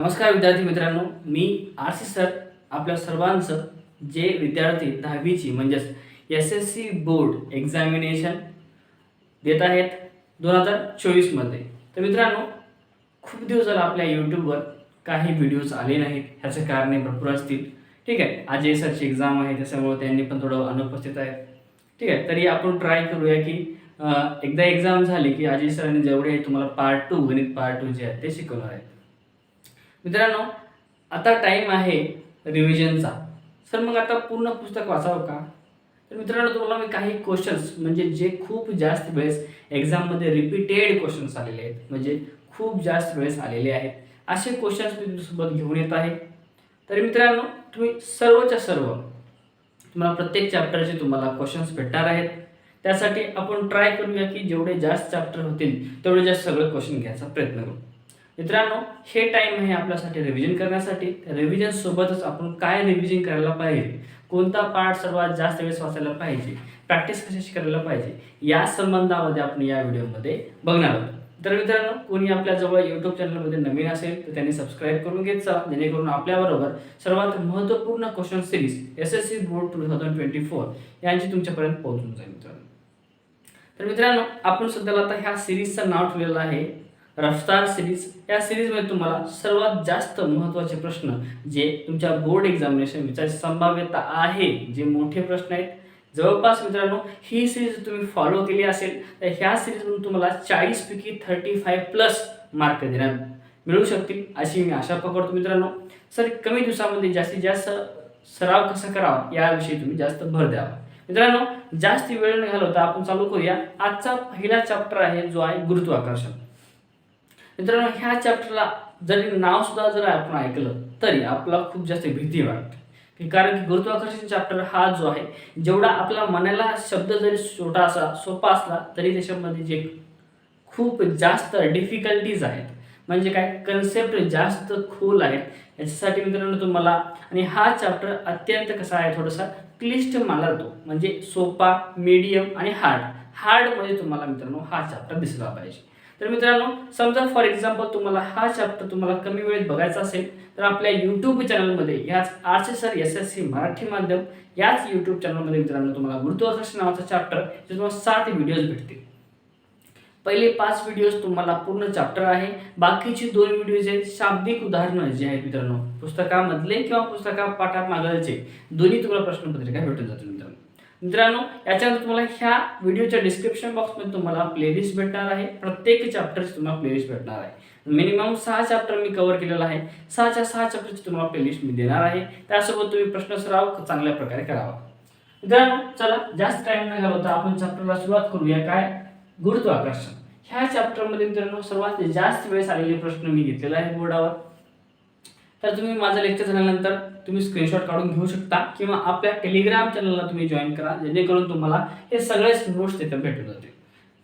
नमस्कार विद्यार्थी मित्रांनो मी आर सी सर आपल्या सर्वांचं जे विद्यार्थी दहावीची म्हणजेच S S C board examination देत आहेत दोन हजार चोवीसमध्ये. तर मित्रांनो खूप दिवस झाला आपल्या यूट्यूबवर काही व्हिडिओज आले नाहीत ह्याचं कारणे भरपूर असतील. ठीक आहे अजय सरची एक्झाम आहे त्याच्यामुळे त्यांनी पण थोडं अनुपस्थित आहे ठीक आहे तरी आपण ट्राय करूया की एकदा एक्झाम झाली की अजय सरांनी जेवढे तुम्हाला पार्ट टू गणित पार्ट टू जे आहे ते शिकवणार आहेत. मित्रांनो आता टाईम आहे रिव्हिजनचा सर मग आता पूर्ण पुस्तक वाचावं का? तर मित्रांनो तुम्हाला मी काही क्वेश्चन्स म्हणजे जे खूप जास्त वेळेस एक्झाममध्ये रिपीटेड क्वेश्चन्स आलेले आहेत म्हणजे खूप जास्त वेळेस आलेले आहेत असे क्वेश्चन्स मी तुमच्यासोबत घेऊन येत आहे. तर मित्रांनो तुम्ही सर्वच्या सर्व तुम्हाला प्रत्येक चॅप्टरचे तुम्हाला क्वेश्चन्स भेटणार आहेत. त्यासाठी आपण ट्राय करूया की जेवढे जास्त चॅप्टर होतील तेवढे जास्त सगळं क्वेश्चन घ्यायचा प्रयत्न करू. मित्रांनो हे टाईम आहे आपल्यासाठी रिव्हिजन करण्यासाठी. रिव्हिजन सोबतच आपण काय रिव्हिजन करायला पाहिजे? कोणता पार्ट सर्वात जास्त वेळेस वाचायला पाहिजे? प्रॅक्टिस कशाची करायला पाहिजे? या संबंधामध्ये आपण या व्हिडिओमध्ये बघणार आहोत. तर मित्रांनो कोणी आपल्याजवळ यूट्यूब चॅनलमध्ये नवीन असेल तर त्यांनी सबस्क्राईब करून घेत जा. जेणेकरून आपल्याबरोबर सर्वात महत्त्वपूर्ण question series S S C board two thousand twenty four यांची तुमच्यापर्यंत पोहोचून जाईल मित्रांनो. तर मित्रांनो आपण सध्याला आता ह्या सिरीजचं नाव ठेवलेलं आहे रफ्तार सिरीज. या सिरीजमध्ये तुम्हाला सर्वात जास्त महत्त्वाचे प्रश्न जे तुमच्या बोर्ड एक्झामिनेशन विचारायची संभाव्यता आहे जे मोठे प्रश्न आहेत. जवळपास मित्रांनो ही सिरीज तुम्ही फॉलो केली असेल तर ह्या सिरीजमधून तुम्हाला चाळीसपैकी थर्टी फाय प्लस मार्क देण्यात मिळू शकतील अशी मी आशा पकडतो मित्रांनो. सर कमी दिवसामध्ये जास्तीत जास्त सराव कसा करावा याविषयी तुम्ही जास्त भर द्यावा. मित्रांनो जास्त वेळ न घालवता आपण चालू करूया. आजचा पहिला चॅप्टर आहे जो आहे गुरुत्वाकर्षण. मित्रांनो ह्या चॅप्टरला जरी नाव सुद्धा जर आपण ऐकलं तरी आपला खूप जास्त भीती वाटते. की कारण की गुरुत्वाकर्षण चॅप्टर हा जो आहे जेवढा आपला मनाला शब्द जरी छोटासा सोपा असला तरी त्याच्यामध्ये जे खूप जास्त डिफिकल्टीज आहेत म्हणजे काय कन्सेप्ट जास्त खोल आहेत याच्यासाठी मित्रांनो तुम्हाला आणि हा चॅप्टर अत्यंत कसा आहे थोडासा क्लिष्ट मानला जातो म्हणजे सोपा मीडियम आणि हार्ड हार्डमध्ये तुम्हाला मित्रांनो हा चॅप्टर दिसला पाहिजे. तर मित्रांनो समजा फॉर एक्झाम्पल तुम्हाला हा चॅप्टर तुम्हाला कमी वेळेत बघायचा असेल तर आपल्या यूट्यूब चॅनलमध्ये याच R C sir S S C Marathi माध्यम याच यूट्यूब चॅनलमध्ये मित्रांनो तुम्हाला गुरुत्वाकर्षण नावाचा चॅप्टर जे तुम्हाला सात व्हिडिओज भेटतील. पहिले पाच व्हिडिओज तुम्हाला पूर्ण चॅप्टर आहे. बाकीची दोन व्हिडिओज आहेत. शाब्दिक उदाहरणं जे आहेत मित्रांनो पुस्तकामधले किंवा पुस्तका मागायचे दोन्ही तुम्हाला प्रश्नपत्रिका भेटून जातील मित्रांनो. मित्रांनो याच्यानंतर तुम्हाला ह्या व्हिडिओच्या डिस्क्रिप्शन बॉक्समध्ये तुम्हाला प्लेलिस्ट भेटणार आहे. प्रत्येक चॅप्टरची तुम्हाला प्लेलिस्ट भेटणार आहे. मिनिमम सहा चॅप्टर मी कव्हर केलेला आहे. सहाच्या सहा चॅप्टरची तुम्हाला प्लेलिस्ट मी देणार आहे. त्यासोबत तुम्ही प्रश्न सराव चांगल्या प्रकारे करावा. मित्रांनो चला जास्त टाइम न घालवता आपण चॅप्टरला सुरुवात करूया. काय? गुरुत्वाकर्षण. ह्या चॅप्टरमध्ये मित्रांनो सर्वात जास्त वेळेस आलेले प्रश्न मी घेतलेला आहे बोर्डावर. तर तुम्ही माझं लेक्चर झाल्यानंतर तुम्ही स्क्रीनशॉट काढून घेऊ शकता किंवा आपल्या टेलिग्राम चॅनलला तुम्ही जॉईन करा जेणेकरून तुम्हाला हे सगळेच नोट्स तिथे भेटून जातील.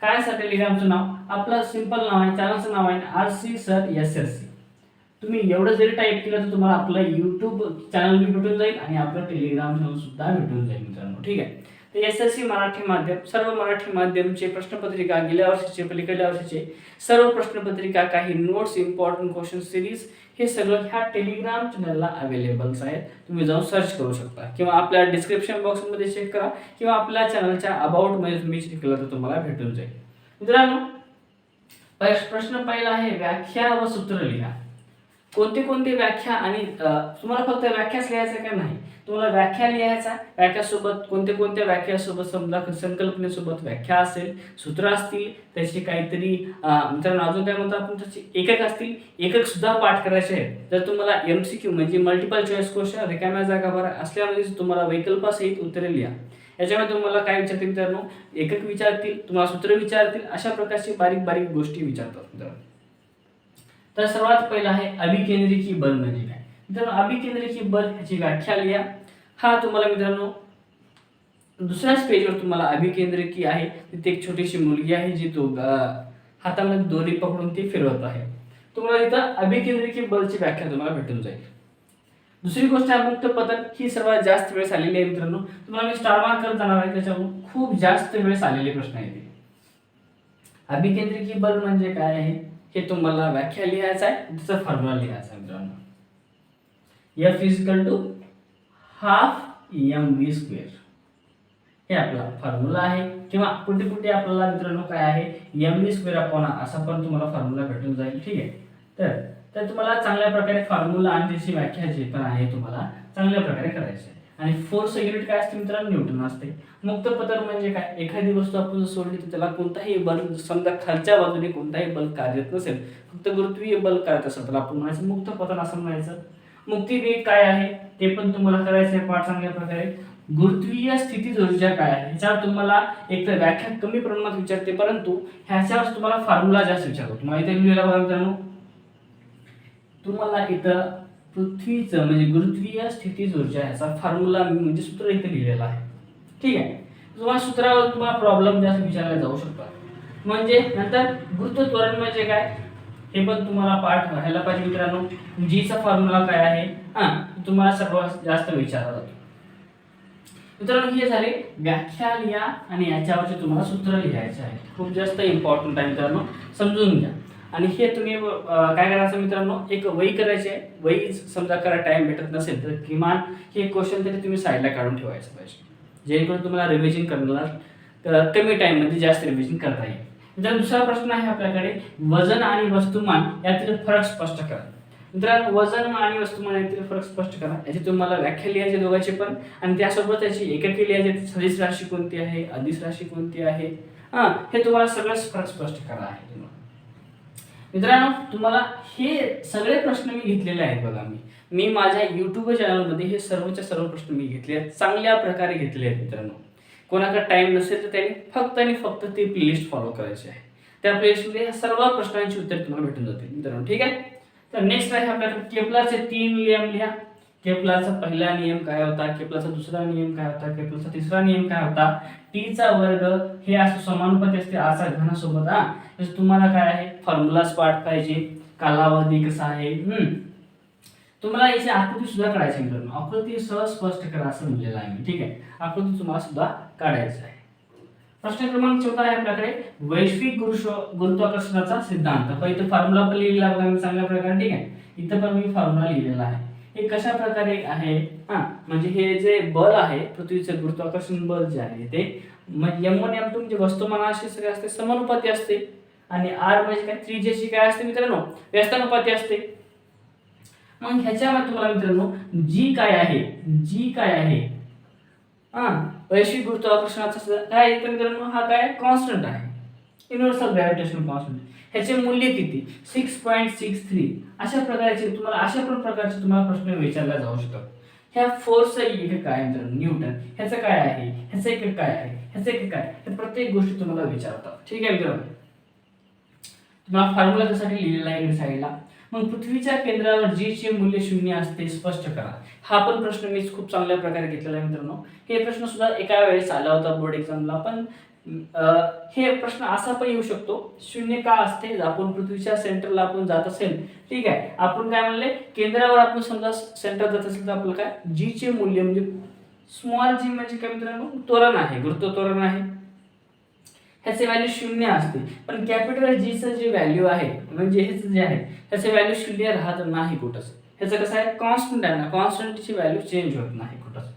काय सर टेलिग्रामचं नाव? आपलं सिंपल नाव आहे चॅनलचं नाव आहे R C sir S S C तुम्ही एवढं जरी टाईप केलं तर तुम्हाला आपलं यूट्यूब चॅनल बी भेटून जाईल आणि आपलं टेलिग्राम चॅनल सुद्धा भेटून जाईल मित्रांनो. ठीक आहे? एस एस सी मराठी माध्यम सर्व मराठी माध्यमचे प्रश्नपत्रिका गेल्या वर्षीचे पलीकडल्या वर्षीचे सर्व प्रश्नपत्रिका काही नोट्स इम्पॉर्टंट क्वेश्चन सिरीज हे सगळं ह्या टेलिग्राम चॅनलला अवेलेबल्स आहेत. तुम्ही जाऊन सर्च करू शकता. किंवा आपल्या डिस्क्रिप्शन बॉक्समध्ये चेक करा. किंवा आपल्या चॅनलच्या अबाउटमध्ये तुम्ही चेक केलं तर तुम्हाला भेटून जाईल. मित्रांनो प्रश्न पहिला आहे व्याख्या व सूत्र लिहा. कोणती कोणती व्याख्या आणि तुम्हाला फक्त व्याख्याच लिहायचं का नाही? तुम्हाला व्याख्या लिहायचा व्याख्यासोबत कोणत्या कोणत्या व्याख्यासोबत समजा संकल्पनेसोबत व्याख्या असेल सूत्र असतील त्याची काहीतरी मित्रांनो अजून काय म्हणतो आपण त्याची? एकक असतील एकक सुद्धा पाठ करायचे आहेत. जर तुम्हाला एम सी क्यू म्हणजे मल्टिपल चॉईस क्वेश्चन रिकाम्या जागा भरा. असल्यामध्ये तुम्हाला वैकल्पासहित उत्तरे लिहा. याच्यामध्ये तुम्हाला काय विचारतील मित्रांनो? एकक विचारतील तुम्हाला सूत्र विचारतील अशा प्रकारची बारीक बारीक गोष्टी विचारतात मित्रांनो. तर सर्वात पहिला आहे अभिकेंद्रिकी बल म्हणजे काय? मित्रांनो अभिकेंद्रिकी बल ह्याची व्याख्या लिहा. हा तुम्हाला मित्रांनो दुसऱ्याच पेजवर तुम्हाला अभिकेंद्रिकी आहे तिथे एक छोटीशी मुलगी आहे जी तो हातामध्ये दोरी पकडून ती फिरवत आहे. तुम्हाला इथं अभिकेंद्रिकी बलची व्याख्या तुम्हाला भेटून जाईल. दुसरी गोष्ट आहे मुक्त पतन. ही सर्वात जास्त वेळेस आलेली आहे मित्रांनो. तुम्हाला मी स्टार मार्क करत जाणार आहे त्याच्यावरून खूप जास्त वेळेस आलेले प्रश्न आहेत. अभिकेंद्रिकी बल म्हणजे काय आहे? हे तुम्हाला व्याख्या लिहायचं आहे. त्याचा फॉर्म्युला लिहायचा आहे मित्रांनो. F is equal to half M V square हे आपला फॉर्म्युला आहे. किंवा कुठे कुठे आपल्याला मित्रांनो काय आहे? एम व्ही स्क्वेअर अपॉन असा पण तुम्हाला फॉर्म्युला भेटून जाईल. ठीक आहे? तर तर तुम्हाला चांगल्या प्रकारे फॉर्म्युला आणि त्याची व्याख्या जी पण आहे तुम्हाला चांगल्या प्रकारे करायची आहे. आणि फोर्स युनिट काय असते मित्रांनो? न्यूटन असते. मुक्त पदार्थ म्हणजे काय? एखादी वस्तू आपण जर सोडली तर त्याला कोणताही बल समजा खालच्या बाजूने कोणताही बल कार्यरत नसेल फक्त गुरुत्वीय बल करत असेल तर आपण म्हणायचं मुक्त पतन असं म्हणायचं. मुक्ती वेग काय आहे? ते पण तुम्हाला करायचं आहे पाठ चांगल्या प्रकारे. गुरुत्वीय स्थितीज ऊर्जा काय आहे? ह्याच्यावर तुम्हाला एक तर व्याख्या कमी प्रमाणात विचारते परंतु ह्याच्यावर तुम्हाला फॉर्म्युला जास्त विचारतो. तुम्हाला इथे लिहिला बघा मित्रांनो. तुम्हाला इथं पृथ्वीचं म्हणजे गुरुत्वीय स्थितीज ऊर्जा ह्याचा फॉर्म्युला म्हणजे सूत्र इथे लिहिलेलं आहे. ठीक आहे? तुम्हाला सूत्रावर तुम्हाला प्रॉब्लेम जास्त विचारला जाऊ शकतो म्हणजे नंतर गुरुत्वत्वरण म्हणजे काय? हे पण तुम्हाला पाठ व्हायला पाहिजे मित्रांनो. जीचा फॉर्म्युला काय आहे? हा तुम्हाला सर्वात जास्त विचारला जातो. मित्रांनो हे झाले व्याख्या लिहा आणि याच्यावरचे तुम्हाला सूत्र लिहायचे आहे. खूप जास्त इम्पॉर्टंट आहे मित्रांनो. समजून घ्या. आणि हे तुम्ही काय करायचं मित्रांनो एक वही करायची आहे. वही समजा करा टाइम भेटत नसेल तर किमान हे क्वेश्चन तरी तुम्ही साईडला काढून ठेवायचं पाहिजे. जेणेकरून तुम्हाला रिव्हिजन करणार कमी टाइममध्ये जास्त रिव्हिजन करता येईल. मित्रांनो दुसरा प्रश्न आहे आपल्याकडे. वजन आणि वस्तुमान यातील फरक स्पष्ट करा. मित्रांनो वजन आणि वस्तुमान यातील फरक स्पष्ट करा. याची तुम्हाला व्याख्या लिहायची दोघांची पण. आणि त्यासोबत त्याची एकके लिहायची सदिश राशी कोणती आहे? अधिस राशी कोणती आहे? हा हे तुम्हाला सगळं फरक स्पष्ट करा आहे. तुम्हाला मित्रांनो तुम्हाला हे सगळे प्रश्न मी घेतलेले आहेत बघा मी. मी माझ्या यूट्यूब चॅनलमध्ये हे सर्वच्या सर्व प्रश्न मी घेतले आहेत. चांगल्या प्रकारे घेतले आहेत मित्रांनो. कोणाकडे टाइम नसेल तर त्याने फक्त आणि फक्त ते प्लेलिस्ट फॉलो करायची आहे. त्या प्लेलिस्टमध्ये या सर्व प्रश्नांची उत्तर तुम्हाला भेटून जातील मित्रांनो. ठीक आहे? तर नेक्स्ट आहे आपल्याकडे केपलाचे तीन नियम लिहा. केपलाचा पहिला नियम काय होता? केपलाचा दुसरा नियम काय होता? केपलाचा तिसरा नियम काय होता? टीचा वर्ग हे असं समानुपाती असते असा घनासोबत हा? जसं तुम्हाला काय आहे? फॉर्म्युलाच पाठ पाहिजे. कालावधी कसा आहे? तुम्हाला याची आकृती सुद्धा काढायची मित्रांनो. आकृती सहज स्पष्ट करा असं म्हणलेलं आहे मी. ठीक आहे? आकृती तुम्हाला सुद्धा काढायचं आहे. प्रश्न क्रमांक चौथा आहे आपल्याकडे. वैश्विक गुरुत्व गुरुत्वाकर्षणाचा सिद्धांत. पण इथं फॉर्म्युला पण लिहिलेला बघा मी चांगल्या प्रकारे. ठीक आहे? इथं पण मी फॉर्म्युला लिहिलेला आहे. हे कशा प्रकारे आहे? हा म्हणजे हे जे बल आहे पृथ्वीचे गुरुत्वाकर्षण बल जे आहे ते एम वन एम टू म्हणजे वस्तुमानाशी सगळे असते समानुपाती असते. आणि आर म्हणजे काय? त्रिजेशी काय असते मित्रांनो? व्यस्तानुपाती असते. मग ह्याच्यामध्ये तुम्हाला मित्रांनो जी काय आहे जी काय आहे हा वैश्विक गुरुत्वाकर्षणाचा काय तर मित्रांनो? हा काय? कॉन्स्टंट आहे. युनिव्हर्सल ग्रॅव्हिटेशनल कॉन्स्टंट ह्याचे मूल्य किती? सिक्स पॉईंट सिक्स थ्री अशा प्रकारचे तुम्हाला अशा पण प्रकारचे तुम्हाला प्रश्न विचारला जाऊ शकतात. ह्या फोर्सचं एक काय मित्रांनो? न्यूटन. ह्याचं काय आहे? ह्याचं एक काय आहे? ह्याचं एक काय हे प्रत्येक गोष्टी तुम्हाला विचारतात. ठीक आहे मित्रांनो? तुम्हाला फॉर्म्युला त्यासाठी लिहिलेला आहे साईडला मग पृथ्वीच्या केंद्रावर जी चे मूल्य शून्य असते स्पष्ट करा. हा पण प्रश्न मी खूप चांगल्या प्रकारे घेतलेला आहे मित्रांनो. हे प्रश्न सुद्धा एका वेळेस आला होता बोर्ड एक्झामला पण हे प्रश्न असा पण येऊ शकतो. शून्य का असते? आपण पृथ्वीच्या सेंटरला आपण जात असेल ठीक आहे. आपण काय म्हणले? केंद्रावर आपण समजा सेंटर जात असेल तर आपलं काय? जी चे मूल्य म्हणजे स्मॉल जी म्हणजे काय मित्रांनो? त्वरण आहे गुरुत्व त्वरण आहे. ह्याचे व्हॅल्यू शून्य असते. पण कॅपिटल जीचं जे व्हॅल्यू आहे म्हणजे हेच जे आहे ह्याचे व्हॅल्यू शून्य राहत नाही कुठंच. ह्याचं कसं आहे? कॉन्स्टंट आहे ना कॉन्स्टंटची व्हॅल्यू चेंज होत नाही कुठंच.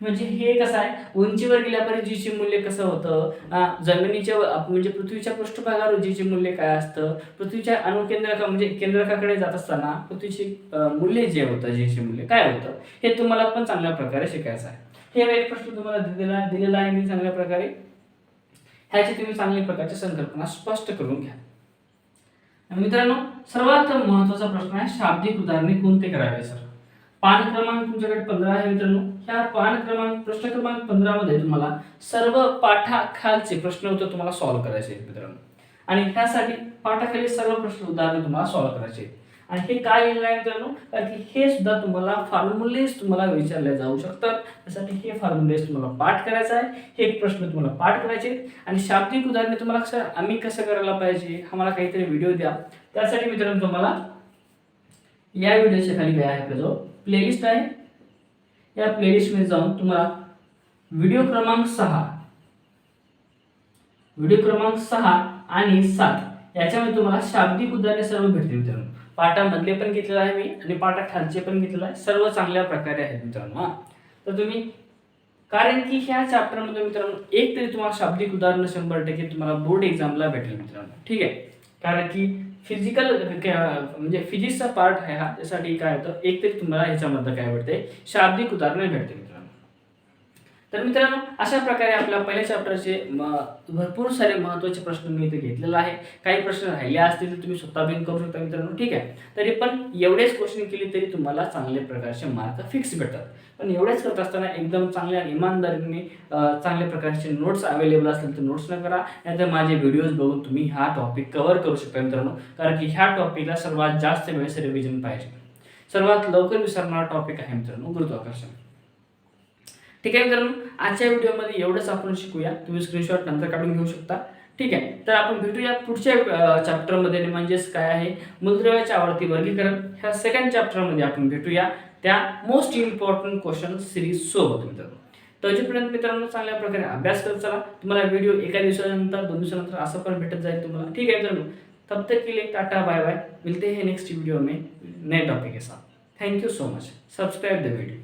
म्हणजे हे कसं आहे? उंचीवर गेल्यापर्यंत जीचे मूल्य कसं होतं? जमिनीच्या म्हणजे पृथ्वीच्या पृष्ठभागावर जीचे मूल्य काय असतं? पृथ्वीच्या अणुकेंद्रका म्हणजे केंद्रकाकडे जात असताना पृथ्वीचे मूल्य जे होतं जीचे मूल्य काय होतं? हे तुम्हाला पण चांगल्या प्रकारे शिकायचं आहे. हे एक प्रश्न तुम्हाला दिलेला दिलेला आहे मी चांगल्या प्रकारे. ह्याची तुम्ही चांगल्या प्रकारची संकल्पना स्पष्ट करून घ्या. मित्रांनो सर्वात महत्त्वाचा प्रश्न आहे शाब्दिक उदाहरणे कोणते करावे सर? पान क्रमांक तुमच्याकडे पंधरा आहे मित्रांनो. ह्या पान क्रमांक प्रश्न क्रमांक पंधरामध्ये तुम्हाला सर्व पाठाखालचे प्रश्न उत्तर तुम्हाला सॉल्व्ह करायचे आहेत मित्रांनो. आणि ह्यासाठी पाठाखाली सर्व प्रश्न उदाहरणे तुम्हाला सॉल्व्ह करायचे आहेत. आणि हे काय लिहिलं आहे मित्रांनो? कारण की हे सुद्धा तुम्हाला फॉर्म्युलेज तुम्हाला विचारले जाऊ शकतात. त्यासाठी हे फॉर्म्युलेज तुम्हाला पाठ करायचं आहे. हे एक प्रश्न तुम्हाला पाठ करायचे आणि शाब्दिक उदाहरणे तुम्हाला कसं आम्ही कसं करायला पाहिजे? आम्हाला काहीतरी व्हिडिओ द्या. त्यासाठी मित्रांनो तुम्हाला या व्हिडिओच्या खाली काय आहे आपल्याजवळ प्लेलिस्ट आहे. या प्लेलिस्टमध्ये जाऊन तुम्हाला व्हिडिओ क्रमांक सहा व्हिडिओ क्रमांक सहा आणि सात याच्यामध्ये तुम्हाला शाब्दिक उदाहरणे सर्व भेटतील मित्रांनो. पाठामधले पण घेतलेलं आहे मी आणि पाठा खालचे पण घेतलेलं आहे. सर्व चांगल्या प्रकारे आहेत मित्रांनो हां. तर तुम्ही कारण की ह्या चॅप्टरमध्ये मित्रांनो एक तरी तुम्हाला शाब्दिक उदाहरण शंभर टक्के तुम्हाला बोर्ड एक्झामला भेटेल मित्रांनो. ठीक आहे? कारण की फिजिकल म्हणजे फिजिक्सचा पार्ट आहे हा. त्यासाठी काय होतं एक तरी तुम्हाला ह्याच्यामध्ये काय भेटते शाब्दिक उदाहरणे भेटते तर मित्रांनो अशा प्रकारे आपल्या पहिल्या चॅप्टरचे भरपूर सारे महत्त्वाचे प्रश्न मी इथे घेतलेला आहे काही प्रश्न राहिले असतील तर तुम्ही स्वतः बिन करू शकता मित्रांनो ठीक आहे. तरी पण एवढेच क्वेश्चन केले तरी तुम्हाला चांगल्या प्रकारचे मार्क फिक्स भेटतात. पण एवढेच करत असताना एकदम चांगल्या इमानदारीने चांगल्या प्रकारचे नोट्स अवेलेबल असतील तर नोट्स न करा. नाहीतर माझे व्हिडिओज बघून तुम्ही हा टॉपिक कव्हर करू शकता मित्रांनो. कारण की ह्या टॉपिकला सर्वात जास्त वेळेस रिव्हिजन पाहिजे. सर्वात लवकर विसरणारा टॉपिक आहे मित्रांनो गुरुत्वाकर्षण. ठीक आहे मित्रांनो आजच्या व्हिडिओमध्ये एवढंच आपण शिकूया. तुम्ही स्क्रीनशॉट नंतर काढून घेऊ शकता. ठीक आहे तर आपण भेटूया पुढच्या चॅप्टरमध्ये म्हणजेच काय आहे? मूलद्रव्याच्या आवडती वर्गीकरण. ह्या सेकंड चॅप्टरमध्ये आपण भेटूया. त्या मोस्ट इम्पॉर्टंट क्वेश्चन सिरीज सोबत मित्रांनो. तोपर्यंत मित्रांनो चांगल्या प्रकारे अभ्यास करत चला. तुम्हाला व्हिडिओ एका दिवसानंतर दोन दिवसानंतर असं पण भेटत जाईल तुम्हाला. ठीक आहे मित्रांनो तब तक के लिए टाटा बाय बाय. मिलते हैं नेक्स्ट वीडियो में नए टॉपिक के साथ. Thank you so much subscribe the video